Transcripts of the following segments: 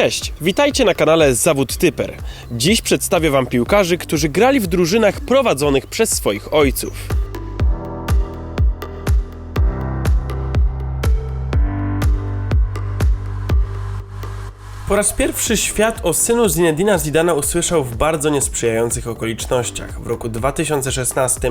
Cześć, witajcie na kanale Zawód Typer. Dziś przedstawię Wam piłkarzy, którzy grali w drużynach prowadzonych przez swoich ojców. Po raz pierwszy świat o synu Zinedina Zidana usłyszał w bardzo niesprzyjających okolicznościach. W roku 2016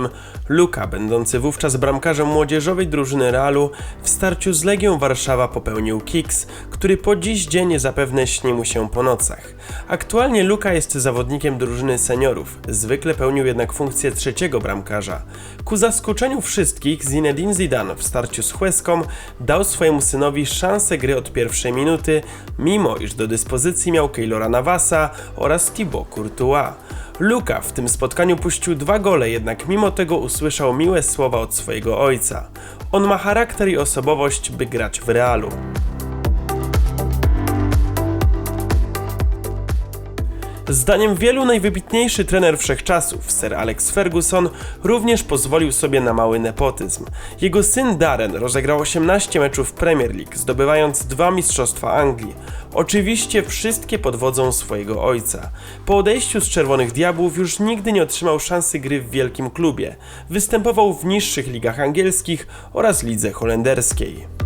Luka, będący wówczas bramkarzem młodzieżowej drużyny Realu, w starciu z Legią Warszawa popełnił kiks, który po dziś dzień zapewne śni mu się po nocach. Aktualnie Luka jest zawodnikiem drużyny seniorów, zwykle pełnił jednak funkcję trzeciego bramkarza. Ku zaskoczeniu wszystkich Zinedine Zidane w starciu z Hueską dał swojemu synowi szansę gry od pierwszej minuty, mimo iż do dyspozycji miał Keylora Navasa oraz Thibaut Courtois. Luka w tym spotkaniu puścił dwa gole, jednak mimo tego usłyszał miłe słowa od swojego ojca. On ma charakter i osobowość, by grać w Realu. Zdaniem wielu najwybitniejszy trener wszechczasów, Sir Alex Ferguson, również pozwolił sobie na mały nepotyzm. Jego syn Darren rozegrał 18 meczów Premier League, zdobywając dwa mistrzostwa Anglii. Oczywiście wszystkie pod wodzą swojego ojca. Po odejściu z Czerwonych Diabłów już nigdy nie otrzymał szansy gry w wielkim klubie. Występował w niższych ligach angielskich oraz lidze holenderskiej.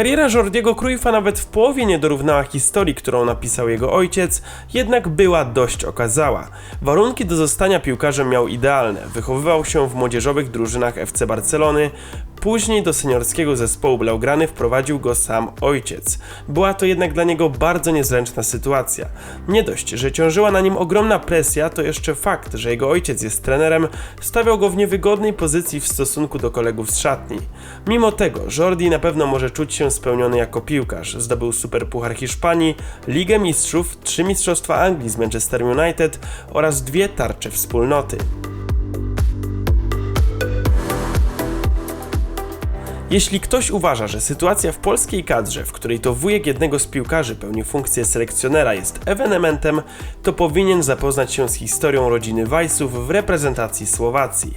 Kariera Jordiego Cruyffa nawet w połowie nie dorównała historii, którą napisał jego ojciec, jednak była dość okazała. Warunki do zostania piłkarzem miał idealne. Wychowywał się w młodzieżowych drużynach FC Barcelony, Później do seniorskiego zespołu Blaugrany wprowadził go sam ojciec. Była to jednak dla niego bardzo niezręczna sytuacja. Nie dość, że ciążyła na nim ogromna presja, to jeszcze fakt, że jego ojciec jest trenerem, stawiał go w niewygodnej pozycji w stosunku do kolegów z szatni. Mimo tego, Jordi na pewno może czuć się spełniony jako piłkarz. Zdobył Superpuchar Hiszpanii, Ligę Mistrzów, trzy Mistrzostwa Anglii z Manchester United oraz dwie tarcze wspólnoty. Jeśli ktoś uważa, że sytuacja w polskiej kadrze, w której to wujek jednego z piłkarzy pełni funkcję selekcjonera jest ewenementem, to powinien zapoznać się z historią rodziny Weissów w reprezentacji Słowacji.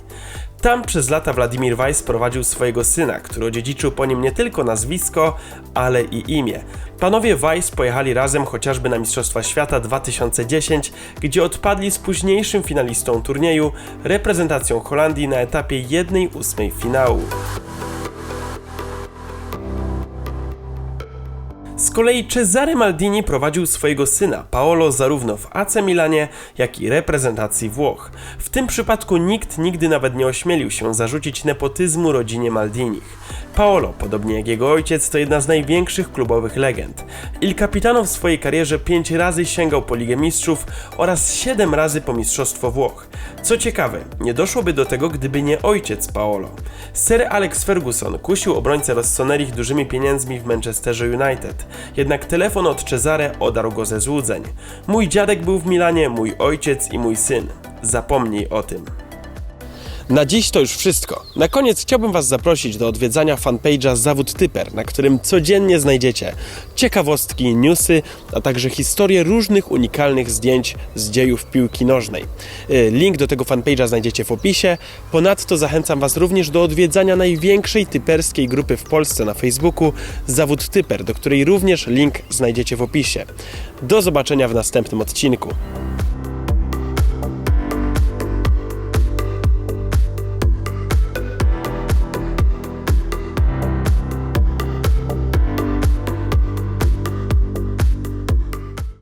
Tam przez lata Władimir Weiss prowadził swojego syna, który odziedziczył po nim nie tylko nazwisko, ale i imię. Panowie Weiss pojechali razem chociażby na Mistrzostwa Świata 2010, gdzie odpadli z późniejszym finalistą turnieju, reprezentacją Holandii na etapie 1-8 finału. Kolei Cesare Maldini prowadził swojego syna Paolo zarówno w AC Milanie, jak i reprezentacji Włoch. W tym przypadku nikt nigdy nawet nie ośmielił się zarzucić nepotyzmu rodzinie Maldinich. Paolo, podobnie jak jego ojciec, to jedna z największych klubowych legend. Il Capitano w swojej karierze pięć razy sięgał po Ligę Mistrzów oraz siedem razy po Mistrzostwo Włoch. Co ciekawe, nie doszłoby do tego, gdyby nie ojciec Paolo. Sir Alex Ferguson kusił obrońcę Rossoneri dużymi pieniędzmi w Manchesterze United. Jednak telefon od Cezare odarł go ze złudzeń. Mój dziadek był w Milanie, mój ojciec i mój syn. Zapomnij o tym. Na dziś to już wszystko. Na koniec chciałbym Was zaprosić do odwiedzania fanpage'a Zawód Typer, na którym codziennie znajdziecie ciekawostki, newsy, a także historie różnych unikalnych zdjęć z dziejów piłki nożnej. Y, Link do tego fanpage'a znajdziecie w opisie. Ponadto zachęcam Was również do odwiedzania największej typerskiej grupy w Polsce na Facebooku Zawód Typer, do której również link znajdziecie w opisie. Do zobaczenia w następnym odcinku.